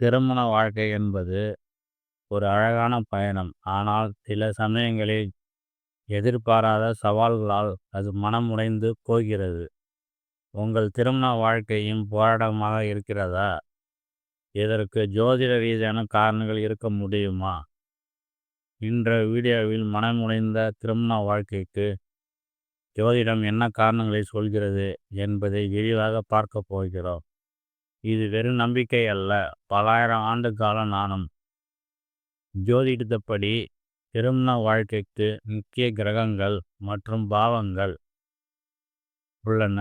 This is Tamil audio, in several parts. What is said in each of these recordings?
திருமண வாழ்க்கை என்பது ஒரு அழகான பயணம். ஆனால் சில சமயங்களில் எதிர்பாராத சவால்களால் அது மனம் உடைந்து போகிறது. உங்கள் திருமண வாழ்க்கையும் போராட்டமாக இருக்கிறதா? இதற்கு ஜோதிட ரீதியான காரணங்கள் இருக்க முடியுமா? இன்ற வீடியோவில் மனமுடைந்த திருமண வாழ்க்கைக்கு ஜோதிடம் என்ன காரணங்களை சொல்கிறது என்பதை விரிவாக பார்க்க போகிறோம். இது வெறும் நம்பிக்கை அல்ல, பலாயிரம் ஆண்டு கால நாணம். ஜோதிடத்தப்படி திருமண வாழ்க்கைக்கு முக்கிய கிரகங்கள் மற்றும் பாவங்கள் உள்ளன.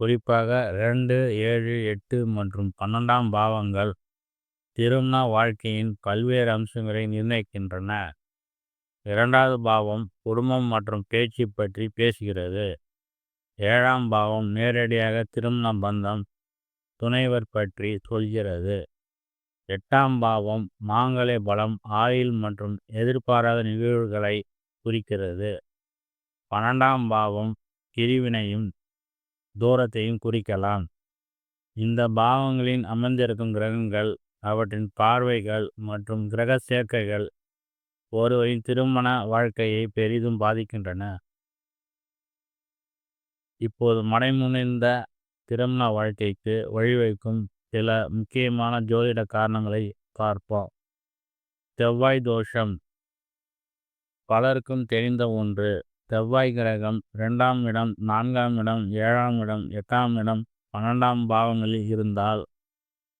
குறிப்பாக ரெண்டு ஏழு எட்டு மற்றும் பன்னெண்டாம் பாவங்கள் திருமண வாழ்க்கையின் பல்வேறு அம்சங்களை நிர்ணயிக்கின்றன. இரண்டாவது பாவம் குடும்பம் மற்றும் பேச்சு பற்றி பேசுகிறது. ஏழாம் பாவம் நேரடியாக திருமண பந்தம் துணைவர் பற்றி சொல்கிறது. எட்டாம் பாவம் மாங்கலே பலம் ஆயுள் மற்றும் எதிர்பாராத நிகழ்வுகளை குறிக்கிறது. பன்னெண்டாம் பாவம் பிரிவினையும் தூரத்தையும் குறிக்கலாம். இந்த பாவங்களில் அமர்ந்திருக்கும் கிரகங்கள் அவற்றின் பார்வைகள் மற்றும் கிரக சேர்க்கைகள் ஒருவரின் திருமண வாழ்க்கையை பெரிதும் பாதிக்கின்றன. இப்போது மடைமுனைந்த திருமண வாழ்க்கைக்கு வழிவகுக்கும் சில முக்கியமான ஜோதிட காரணங்களை பார்ப்போம். செவ்வாய் தோஷம் பலருக்கும் தெரிந்த ஒன்று. செவ்வாய் கிரகம் இரண்டாம் இடம் நான்காம் இடம் ஏழாம் இடம் எட்டாம் இடம் பன்னெண்டாம் பாவங்களில் இருந்தால்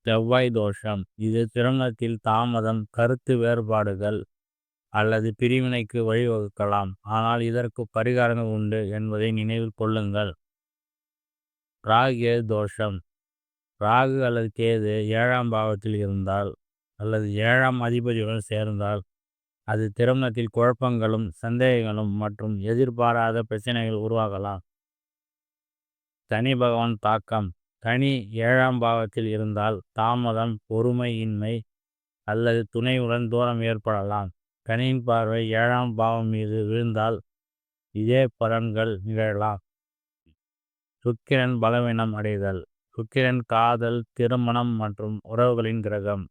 செவ்வாய் தோஷம். இது திருமணத்தில் தாமதம் கருத்து வேறுபாடுகள் அல்லது பிரிவினைக்கு வழிவகுக்கலாம். ஆனால் இதற்கு பரிகாரங்கள் உண்டு என்பதை நினைவில் கொள்ளுங்கள். ராகு தோஷம் ராகு அல்லது கேது ஏழாம் பாவத்தில் இருந்தால் அல்லது ஏழாம் அதிபதியுடன் சேர்ந்தால் அது திருமணத்தில் குழப்பங்களும் சந்தேகங்களும் மற்றும் எதிர்பாராத பிரச்சனைகள் உருவாகலாம். தனி பகவான் தாக்கம் தனி ஏழாம் பாவத்தில் இருந்தால் தாமதம் பொறுமையின்மை அல்லது துணையுடன் தூரம் ஏற்படலாம். கனியின் பார்வை ஏழாம் பாவம் மீது விழுந்தால் இதே பலன்கள் நிகழலாம். சுக்கிரன் பலவீனம் அடைதல் சுக்கிரன் காதல் திருமணம் மற்றும் உறவுகளின் கிரகம்.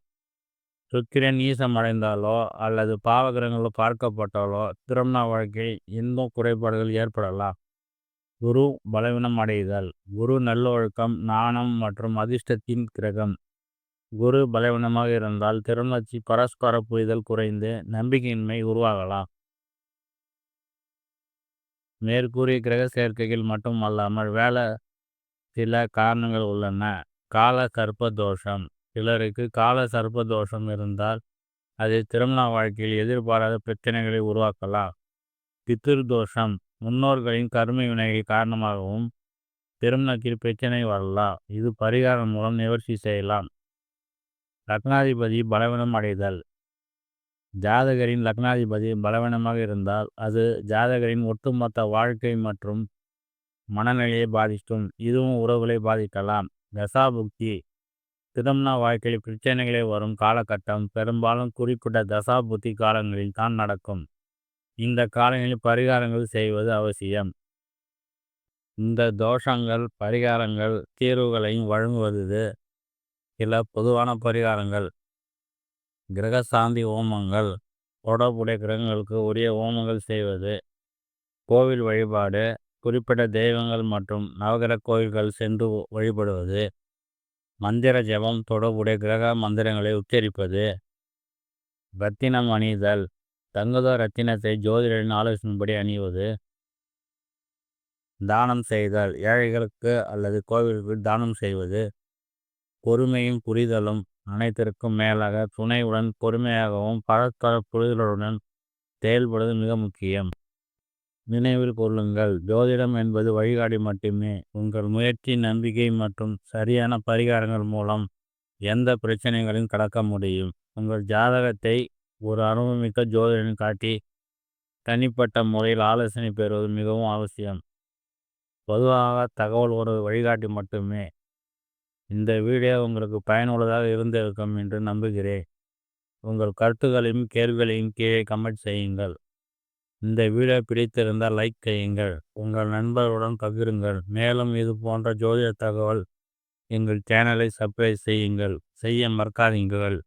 சுக்கிரன் ஈசம் அடைந்தாலோ அல்லது பாவகிரகங்கள் பார்க்கப்பட்டாலோ திருமண வாழ்க்கை இன்னும் குறைபாடுகள் ஏற்படலாம். குரு பலவீனம் அடைதல் குரு நல்லொழுக்கம் நாணம் மற்றும் அதிர்ஷ்டத்தின் கிரகம். குரு பலவீனமாக இருந்தால் திருமணத்தில் பரஸ்பர புரிதல் குறைந்து நம்பிக்கையின்மை உருவாகலாம். மேற்கூறிய கிரக சேர்க்கைகள் மட்டும் அல்லாமல் வேலை சில காரணங்கள் உள்ளன. கால சர்ப்ப தோஷம் சிலருக்கு கால சர்ப்ப தோஷம் இருந்தால் அது திருமண வாழ்க்கையில் எதிர்பாராத பிரச்சனைகளை உருவாக்கலாம். பித்திரு தோஷம் முன்னோர்களின் கர்ம வினைகள் காரணமாகவும் திருமணத்தில் பிரச்சனை வரலாம். இது பரிகாரம் மூலம் நிவர்த்தி செய்யலாம். லக்னாதிபதி பலவீனம் அடைதல் ஜாதகரின் லக்னாதிபதி பலவீனமாக இருந்தால் அது ஜாதகரின் ஒட்டுமொத்த வாழ்க்கை மற்றும் மனநிலையை பாதிக்கும். இதுவும் உறவுகளை பாதிக்கலாம். தசாபுக்தி திருமண வாழ்க்கையில் பிரச்சனைகளை வரும் காலகட்டம் பெரும்பாலும் குறிப்பிட்ட தசாபுத்தி காலங்களில் தான் நடக்கும். இந்த காலங்களில் பரிகாரங்கள் செய்வது அவசியம். இந்த தோஷங்கள் பரிகாரங்கள் தீர்வுகளையும் வழங்குவது சில பொதுவான பரிகாரங்கள். கிரக சாந்தி ஹோமங்கள் தொடர்புடைய கிரகங்களுக்கு உரிய ஹோமங்கள் செய்வது. கோவில் வழிபாடு குறிப்பிட்ட தெய்வங்கள் மற்றும் நவகிரக கோயில்கள் சென்று வழிபடுவது. மந்திர ஜெபம் தொடர்புடைய கிரக மந்திரங்களை உச்சரிப்பது. ரத்தினம் அணிதல் தங்குத ரத்தினத்தை ஜோதிடரின் ஆலோசனைப்படி அணிவது. தானம் செய்தல் ஏழைகளுக்கு அல்லது கோவிலுக்கு தானம் செய்வது. பொறுமையும் புரிதலும் அனைத்திற்கும் மேலாக துணையுடன் பொறுமையாகவும் பரஸ்பர புரிதலுடன் செயல்படுவது மிக முக்கியம். நினைவில் கொள்ளுங்கள் ஜோதிடம் என்பது வழிகாட்டி மட்டுமே. உங்கள் முயற்சி நம்பிக்கை மற்றும் சரியான பரிகாரங்கள் மூலம் எந்த பிரச்சனைகளையும் கடக்க முடியும். உங்கள் ஜாதகத்தை ஒரு அனுபவமிக்க ஜோதிடன் காட்டி தனிப்பட்ட முறையில் ஆலோசனை பெறுவது மிகவும் அவசியம். பொதுவாக தகவல் ஒரு வழிகாட்டி மட்டுமே. இந்த வீடியோ உங்களுக்கு பயனுள்ளதாக இருந்திருக்கும் என்று நம்புகிறேன். உங்கள் கருத்துக்களையும் கேள்விகளையும் கீழே கமெண்ட் செய்யுங்கள். இந்த வீடியோ பிடித்திருந்தால் லைக் செய்யுங்கள். உங்கள் நண்பர்களுடன் பகிருங்கள். மேலும் இது போன்ற ஜோதிட தகவல் எங்கள் சேனலை சப்ஸ்கிரைப் செய்யுங்கள் செய்ய மறக்காதீங்கள்